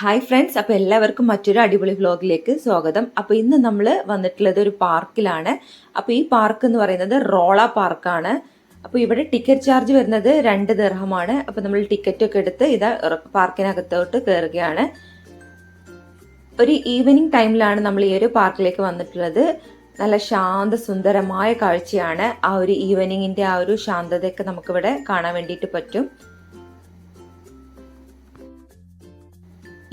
Hi friends അപ്പോൾ എല്ലാവർക്കും മറ്റൊരു അടിപൊളി വ്ലോഗിലേക്ക് സ്വാഗതം. അപ്പോൾ ഇന്ന് നമ്മൾ വന്നിട്ടുള്ളത് ഒരു പാർക്കിലാണ്. അപ്പോൾ ഈ പാർക്ക് എന്ന് പറയുന്നത് റോള പാർക്കാണ്. അപ്പോൾ ഇവിടെ ടിക്കറ്റ് ചാർജ് വരുന്നത് രണ്ട് ദർഹമാണ്. അപ്പോൾ നമ്മൾ ടിക്കറ്റ് ഒക്കെ എടുത്ത് ഇത് പാർക്കിനകത്തോട്ട് കയറുകയാണ് ഒരു ഈവനിങ് ടൈമിലാണ് നമ്മൾ ഈ ഒരു പാർക്കിലേക്ക് വന്നിട്ടുള്ളത്. നല്ല ശാന്ത സുന്ദരമായ കാഴ്ചയാണ്. ആ ഒരു ഈവനിങ്ങിന്റെ ആ ഒരു ശാന്തതയൊക്കെ നമുക്കിവിടെ കാണാൻ വേണ്ടിയിട്ട് പറ്റും.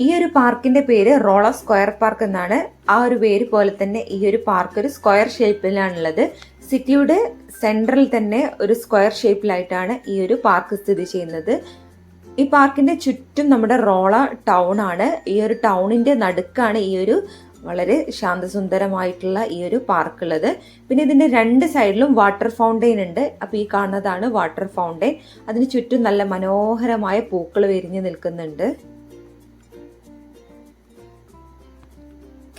ഈ ഒരു പാർക്കിന്റെ പേര് റോള സ്ക്വയർ പാർക്ക് എന്നാണ്. ആ ഒരു പേര് പോലെ തന്നെ ഈ ഒരു പാർക്ക് ഒരു സ്ക്വയർ ഷേപ്പിലാണുള്ളത്. സിറ്റിയുടെ സെൻട്രൽ തന്നെ ഒരു സ്ക്വയർ ഷേപ്പിലായിട്ടാണ് ഈ ഒരു പാർക്ക് സ്ഥിതി ചെയ്യുന്നത്. ഈ പാർക്കിന്റെ ചുറ്റും നമ്മുടെ റോള ടൗൺ ആണ്. ഈ ഒരു ടൗണിന്റെ നടുക്കാണ് ഈ ഒരു വളരെ ശാന്തസുന്ദരമായിട്ടുള്ള ഈ ഒരു പാർക്ക് ഉള്ളത് പിന്നെ ഇതിന്റെ രണ്ട് സൈഡിലും വാട്ടർ ഫൗണ്ടെയിൻ ഉണ്ട്. അപ്പൊ ഈ കാണുന്നതാണ് വാട്ടർ ഫൗണ്ടെയിൻ അതിന് ചുറ്റും നല്ല മനോഹരമായ പൂക്കൾ വിരിഞ്ഞു നിൽക്കുന്നുണ്ട്.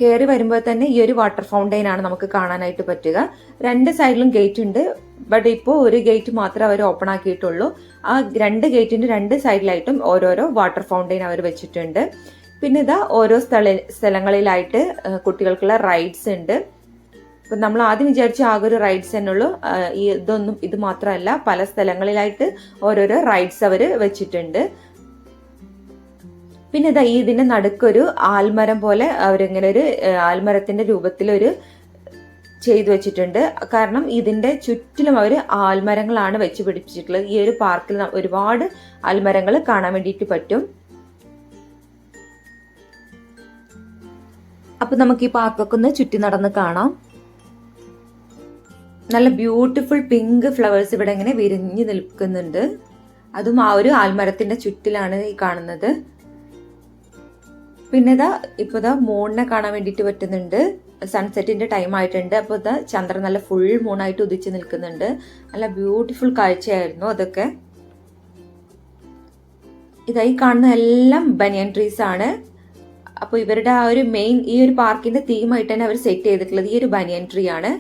കയറി വരുമ്പോൾ തന്നെ ഈ ഒരു വാട്ടർ ഫൗണ്ടെയിൻ ആണ് നമുക്ക് കാണാനായിട്ട് പറ്റുക. രണ്ട് സൈഡിലും ഗേറ്റ് ഉണ്ട്. ബട്ട് ഇപ്പോൾ ഒരു ഗേറ്റ് മാത്രമേ അവർ ഓപ്പൺ ആക്കിയിട്ടുള്ളൂ. ആ രണ്ട് ഗേറ്റിന്റെ രണ്ട് സൈഡിലായിട്ടും ഓരോരോ വാട്ടർ ഫൗണ്ടെയിൻ അവർ വെച്ചിട്ടുണ്ട്. പിന്നെ ഇതാ ഓരോ സ്ഥല സ്ഥലങ്ങളിലായിട്ട് കുട്ടികൾക്കുള്ള റൈഡ്സ് ഉണ്ട്. ഇപ്പം നമ്മൾ ആദ്യം വിചാരിച്ച ആകെ ഒരു റൈഡ്സ് തന്നെ ഉള്ളൂ. ഈ ഇതൊന്നും ഇത് മാത്രമല്ല പല സ്ഥലങ്ങളിലായിട്ട് ഓരോരോ റൈഡ്സ് അവർ വെച്ചിട്ടുണ്ട്. പിന്നെ ഇതാ ഈ ഇതിന്റെ നടുക്കൊരു ആൽമരം പോലെ അവരിങ്ങനെ ഒരു ആൽമരത്തിന്റെ രൂപത്തിലൊരു ചെയ്തു വെച്ചിട്ടുണ്ട്. കാരണം ഇതിന്റെ ചുറ്റിലും അവർ ആൽമരങ്ങളാണ് വെച്ച് പിടിപ്പിച്ചിട്ടുള്ളത്. ഈ ഒരു പാർക്കിൽ ഒരുപാട് ആൽമരങ്ങൾ കാണാൻ വേണ്ടിയിട്ട് പറ്റും. അപ്പൊ നമുക്ക് ഈ പാർക്കൊക്കെ ഒന്ന് ചുറ്റി നടന്ന് കാണാം. നല്ല ബ്യൂട്ടിഫുൾ പിങ്ക് ഫ്ലവേഴ്സ് ഇവിടെ ഇങ്ങനെ വിരിഞ്ഞു നിൽക്കുന്നുണ്ട്. അതും ആ ഒരു ആൽമരത്തിന്റെ ചുറ്റിലാണ് ഈ കാണുന്നത്. പിന്നെ ഇതാ ഇപ്പൊ ഇതാ മൂണിനെ കാണാൻ വേണ്ടിയിട്ട് പറ്റുന്നുണ്ട്. സൺസെറ്റിന്റെ ടൈം ആയിട്ടുണ്ട്. അപ്പോൾ ഇതാ ചന്ദ്രൻ നല്ല ഫുൾ മൂണായിട്ട് ഉദിച്ച് നിൽക്കുന്നുണ്ട്. നല്ല ബ്യൂട്ടിഫുൾ കാഴ്ചയായിരുന്നു അതൊക്കെ. ഇതായി കാണുന്ന എല്ലാം ബനിയൻ ട്രീസ് ആണ്. അപ്പോൾ ഇവരുടെ ആ ഒരു മെയിൻ ഈ ഒരു പാർക്കിന്റെ തീമായിട്ട് തന്നെ അവർ സെറ്റ് ചെയ്തിട്ടുള്ളത് ഈ ഒരു ബനിയൻ ട്രീ ആണ്.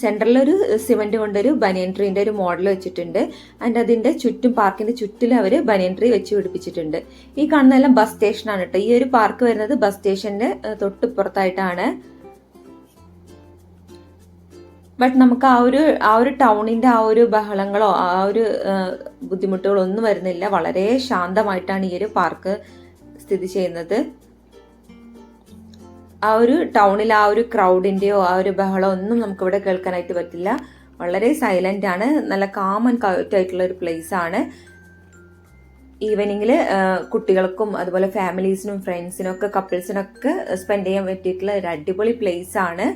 സെൻട്രലിൽ ഒരു സിമെന്റ് കൊണ്ടൊരു ബനിയൻ ട്രീന്റെ ഒരു മോഡൽ വെച്ചിട്ടുണ്ട്. ആൻഡ് അതിന്റെ ചുറ്റും പാർക്കിന്റെ ചുറ്റിലും അവർ ബനിയൻ ട്രീ വെച്ച് പിടിപ്പിച്ചിട്ടുണ്ട്. ഈ കാണുന്നതെല്ലാം ബസ് സ്റ്റേഷനാണ് കേട്ടോ. ഈ ഒരു പാർക്ക് വരുന്നത് ബസ് സ്റ്റേഷന്റെ തൊട്ടിപ്പുറത്തായിട്ടാണ് ബട്ട് നമുക്ക് ആ ഒരു ആ ഒരു ടൗണിന്റെ ആ ഒരു ബഹളങ്ങളോ ആ ഒരു ബുദ്ധിമുട്ടുകളോ ഒന്നും വരുന്നില്ല. വളരെ ശാന്തമായിട്ടാണ് ഈ ഒരു പാർക്ക് സ്ഥിതി ചെയ്യുന്നത്. ആ ഒരു ടൗണിൽ ആ ഒരു ക്രൗഡിന്റെയോ ആ ഒരു ബഹളോ ഒന്നും നമുക്ക് ഇവിടെ കേൾക്കാനായിട്ട് പറ്റില്ല. വളരെ സൈലന്റ് ആണ്. നല്ല കാമൻ ആയിട്ടുള്ള ഒരു പ്ലേസ് ആണ്. ഈവനിങ്ങിൽ കുട്ടികൾക്കും അതുപോലെ ഫാമിലീസിനും ഫ്രണ്ട്സിനും ഒക്കെ കപ്പിൾസിനൊക്കെ സ്പെൻഡ് ചെയ്യാൻ പറ്റിയിട്ടുള്ള ഒരു അടിപൊളി പ്ലേസ് ആണ്.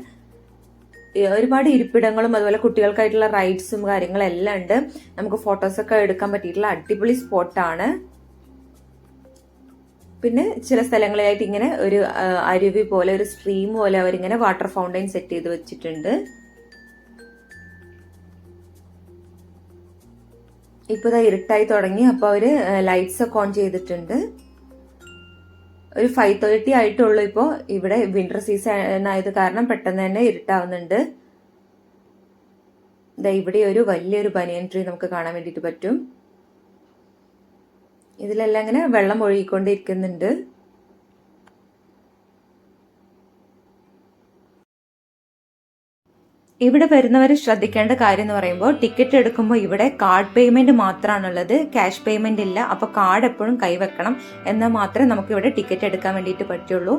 ഒരുപാട് ഇരിപ്പിടങ്ങളും അതുപോലെ കുട്ടികൾക്കായിട്ടുള്ള റൈഡ്സും കാര്യങ്ങളും എല്ലാം ഉണ്ട്. നമുക്ക് ഫോട്ടോസൊക്കെ എടുക്കാൻ പറ്റിയിട്ടുള്ള അടിപൊളി സ്പോട്ടാണ് പിന്നെ ചില സ്ഥലങ്ങളിലായിട്ട് ഇങ്ങനെ ഒരു അരുവി പോലെ ഒരു സ്ട്രീം പോലെ അവരിങ്ങനെ വാട്ടർ ഫൗണ്ടൈൻ സെറ്റ് ചെയ്ത് വെച്ചിട്ടുണ്ട്. ഇപ്പൊ ഇതാ ഇരുട്ടായി തുടങ്ങി. അപ്പോൾ അവർ ലൈറ്റ്സ് ഒക്കെ ഓൺ ചെയ്തിട്ടുണ്ട്. ഒരു ഫൈവ് തേർട്ടി ആയിട്ടുള്ളൂ ഇപ്പോൾ ഇവിടെ വിന്റർ സീസൺ ആയത് കാരണം പെട്ടെന്ന് തന്നെ ഇരുട്ടാവുന്നുണ്ട്. ഇതാ ഇവിടെ ഒരു വലിയൊരു ബനിയൻ ട്രീ നമുക്ക് കാണാൻ വേണ്ടിയിട്ട് പറ്റും. ഇതിലെല്ലാം ഇങ്ങനെ വെള്ളം ഒഴുകിക്കൊണ്ടിരിക്കുന്നുണ്ട്. ഇവിടെ വരുന്നവർ ശ്രദ്ധിക്കേണ്ട കാര്യം എന്ന് പറയുമ്പോൾ ടിക്കറ്റ് എടുക്കുമ്പോൾ ഇവിടെ കാർഡ് പേയ്മെന്റ് മാത്രമാണുള്ളത്. ക്യാഷ് പേയ്മെന്റ് ഇല്ല. അപ്പോൾ കാർഡ് എപ്പോഴും കൈവെക്കണം എന്നാൽ മാത്രമേ നമുക്ക് ഇവിടെ ടിക്കറ്റ് എടുക്കാൻ വേണ്ടിയിട്ട് പറ്റുള്ളൂ.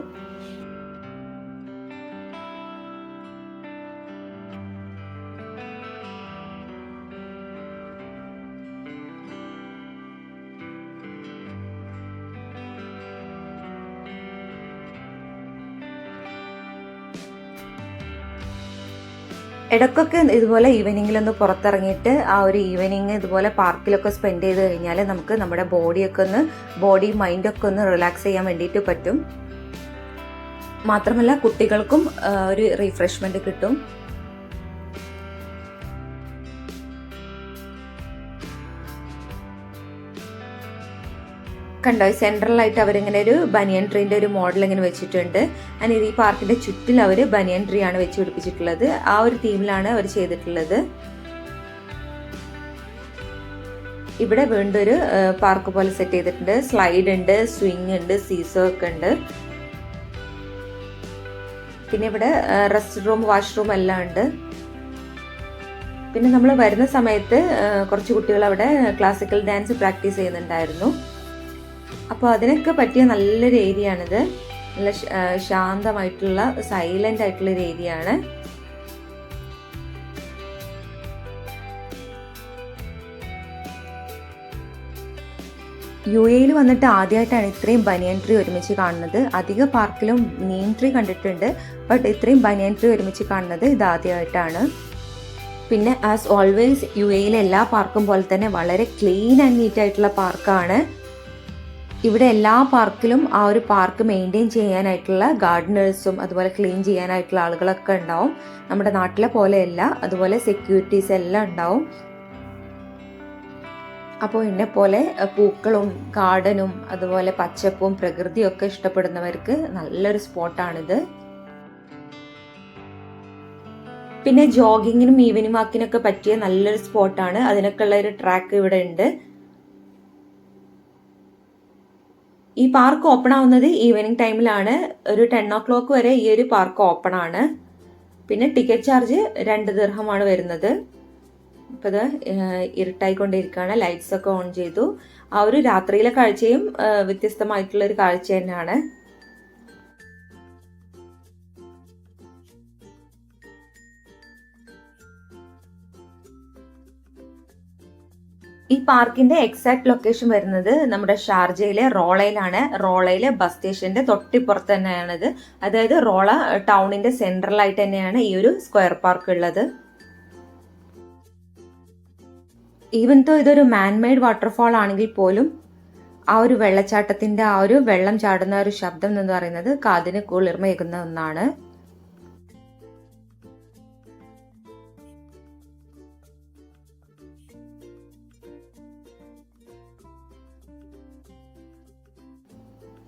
ഇടയ്ക്കൊക്കെ ഇതുപോലെ ഈവനിങ്ങിലൊന്ന് പുറത്തിറങ്ങിയിട്ട് ആ ഒരു ഈവനിങ് ഇതുപോലെ പാർക്കിലൊക്കെ സ്പെൻഡ് ചെയ്ത് കഴിഞ്ഞാൽ നമുക്ക് നമ്മുടെ ബോഡിയൊക്കെ ഒന്ന് ബോഡി മൈൻഡൊക്കെ ഒന്ന് റിലാക്സ് ചെയ്യാൻ വേണ്ടിയിട്ട് പറ്റും. മാത്രമല്ല കുട്ടികൾക്കും ഒരു റീഫ്രഷ്മെന്റ് കിട്ടും. കണ്ടോ? സെൻട്രലായിട്ട് അവരിങ്ങനെ ഒരു ബനിയൻ ട്രീന്റെ ഒരു മോഡൽ ഇങ്ങനെ വെച്ചിട്ടുണ്ട്. ആൻഡ് ഈ പാർക്കിന്റെ ചുറ്റിൽ അവർ ബനിയൻ ട്രീ ആണ് വെച്ച് പിടിപ്പിച്ചിട്ടുള്ളത്. ആ ഒരു തീമിലാണ് അവർ ചെയ്തിട്ടുള്ളത്. ഇവിടെ വീണ്ടും ഒരു പാർക്ക് പോലെ സെറ്റ് ചെയ്തിട്ടുണ്ട്. സ്ലൈഡ് ഉണ്ട് സ്വിങ് ഉണ്ട് സീസോ ഒക്കെ ഉണ്ട്. പിന്നെ ഇവിടെ റെസ്റ്റ് റൂം വാഷ്റൂം എല്ലാം ഉണ്ട്. പിന്നെ നമ്മൾ വരുന്ന സമയത്ത് കുറച്ച് കുട്ടികൾ അവിടെ ക്ലാസിക്കൽ ഡാൻസ് പ്രാക്ടീസ് ചെയ്യുന്നുണ്ടായിരുന്നു. അപ്പോൾ അതിനൊക്കെ പറ്റിയ നല്ലൊരു ഏരിയ ആണിത് നല്ല ശാന്തമായിട്ടുള്ള സൈലന്റ് ആയിട്ടുള്ള ഒരു ഏരിയ ആണ് യു എയിൽ വന്നിട്ട് ആദ്യമായിട്ടാണ് ഇത്രയും ബനിയൻ ട്രീ ഒരുമിച്ച് കാണുന്നത്. അധിക പാർക്കിലും നീം ട്രീ കണ്ടിട്ടുണ്ട്. ബട്ട് ഇത്രയും ബനിയൻ ട്രീ ഒരുമിച്ച് കാണുന്നത് ഇത് ആദ്യമായിട്ടാണ് പിന്നെ ആസ് ഓൾവേസ് യു എയിലെ എല്ലാ പാർക്കും പോലെ തന്നെ വളരെ ക്ലീൻ ആൻഡ് നീറ്റ് ആയിട്ടുള്ള പാർക്കാണ്. ഇവിടെ എല്ലാ പാർക്കിലും ആ ഒരു പാർക്ക് മെയിന്റെയിൻ ചെയ്യാനായിട്ടുള്ള ഗാർഡനേഴ്സും അതുപോലെ ക്ലീൻ ചെയ്യാനായിട്ടുള്ള ആളുകളൊക്കെ ഉണ്ടാവും. നമ്മുടെ നാട്ടിലെ പോലെയല്ല അതുപോലെ സെക്യൂരിറ്റീസ് എല്ലാം ഉണ്ടാവും. അപ്പോൾ എന്നെ പോലെ പൂക്കളും ഗാർഡനും അതുപോലെ പച്ചപ്പും പ്രകൃതിയും ഒക്കെ ഇഷ്ടപ്പെടുന്നവർക്ക് നല്ലൊരു സ്പോട്ടാണിത് പിന്നെ ജോഗിങ്ങിനും ഈവനിങ് വാക്കിനൊക്കെ പറ്റിയ നല്ലൊരു സ്പോട്ടാണ് അതിനൊക്കെ ഉള്ള ഒരു ട്രാക്ക് ഇവിടെ ഉണ്ട്. ഈ പാർക്ക് ഓപ്പൺ ആവുന്നത് ഈവനിങ് ടൈമിലാണ് ഒരു ടെൻ ഓ ക്ലോക്ക് വരെ ഈ ഒരു പാർക്ക് ഓപ്പൺ ആണ്. പിന്നെ ടിക്കറ്റ് ചാർജ് രണ്ട് ദീർഘമാണ് വരുന്നത്. ഇപ്പം ഇത് ഇരുട്ടായിക്കൊണ്ടിരിക്കുകയാണ്. ലൈറ്റ്സ് ഒക്കെ ഓൺ ചെയ്തു. ആ ഒരു രാത്രിയിലെ കാഴ്ചയും വ്യത്യസ്തമായിട്ടുള്ള ഒരു കാഴ്ച തന്നെയാണ്. ഈ പാർക്കിന്റെ എക്സാക്ട് ലൊക്കേഷൻ വരുന്നത് നമ്മുടെ ഷാർജയിലെ റോളയിലാണ്. റോളയിലെ ബസ് സ്റ്റേഷന്റെ തൊട്ടിപ്പുറത്ത് തന്നെയാണിത്. അതായത് റോള ടൗണിന്റെ സെൻട്രലായിട്ട് തന്നെയാണ് ഈ ഒരു സ്ക്വയർ പാർക്ക് ഉള്ളത്. ഈവൻ തോ ഇതൊരു മാൻമെയ്ഡ് വാട്ടർഫാൾ ആണെങ്കിൽ പോലും ആ ഒരു വെള്ളച്ചാട്ടത്തിന്റെ ആ ഒരു വെള്ളം ചാടുന്ന ഒരു ശബ്ദം എന്ന് പറയുന്നത് കാതിന് കുളിർമയേകുന്ന ഒന്നാണ്.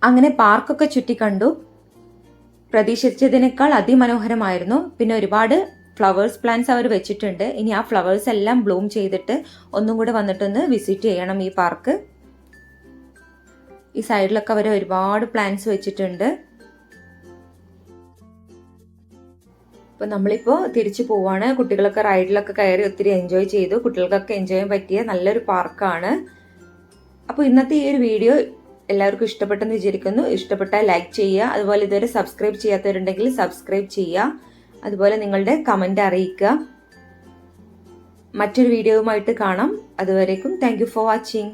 അങ്ങനെ പാർക്കൊക്കെ ചുറ്റി കണ്ടു. പ്രതീക്ഷിച്ചതിനേക്കാൾ അതിമനോഹരമായിരുന്നു. പിന്നെ ഒരുപാട് ഫ്ലവേഴ്സ് പ്ലാന്റ്സ് അവർ വെച്ചിട്ടുണ്ട്. ഇനി ആ ഫ്ലവേഴ്സ് എല്ലാം ബ്ലൂം ചെയ്തിട്ട് ഒന്നും കൂടെ വന്നിട്ടൊന്ന് വിസിറ്റ് ചെയ്യണം ഈ പാർക്ക്. ഈ സൈഡിലൊക്കെ അവർ ഒരുപാട് പ്ലാന്റ്സ് വെച്ചിട്ടുണ്ട്. ഇപ്പൊ നമ്മളിപ്പോ തിരിച്ചു പോവാണ്. കുട്ടികളൊക്കെ റൈഡിലൊക്കെ കയറി ഒത്തിരി എൻജോയ് ചെയ്തു. കുട്ടികൾക്കൊക്കെ എൻജോയ് ചെയ്യാൻ പറ്റിയ നല്ലൊരു പാർക്കാണ്. അപ്പോൾ ഇന്നത്തെ ഈ ഒരു വീഡിയോ എല്ലാവർക്കും ഇഷ്ടപ്പെട്ടെന്ന് വിചാരിക്കുന്നു. ഇഷ്ടപ്പെട്ടാൽ ലൈക്ക് ചെയ്യുക. അതുപോലെ ഇതുവരെ സബ്സ്ക്രൈബ് ചെയ്യാത്തവരുണ്ടെങ്കിൽ സബ്സ്ക്രൈബ് ചെയ്യുക. അതുപോലെ നിങ്ങളുടെ കമന്റ് അറിയിക്കുക. മറ്റൊരു വീഡിയോയുമായിട്ട് കാണാം. അതുവരേക്കും താങ്ക് ഫോർ വാച്ചിങ്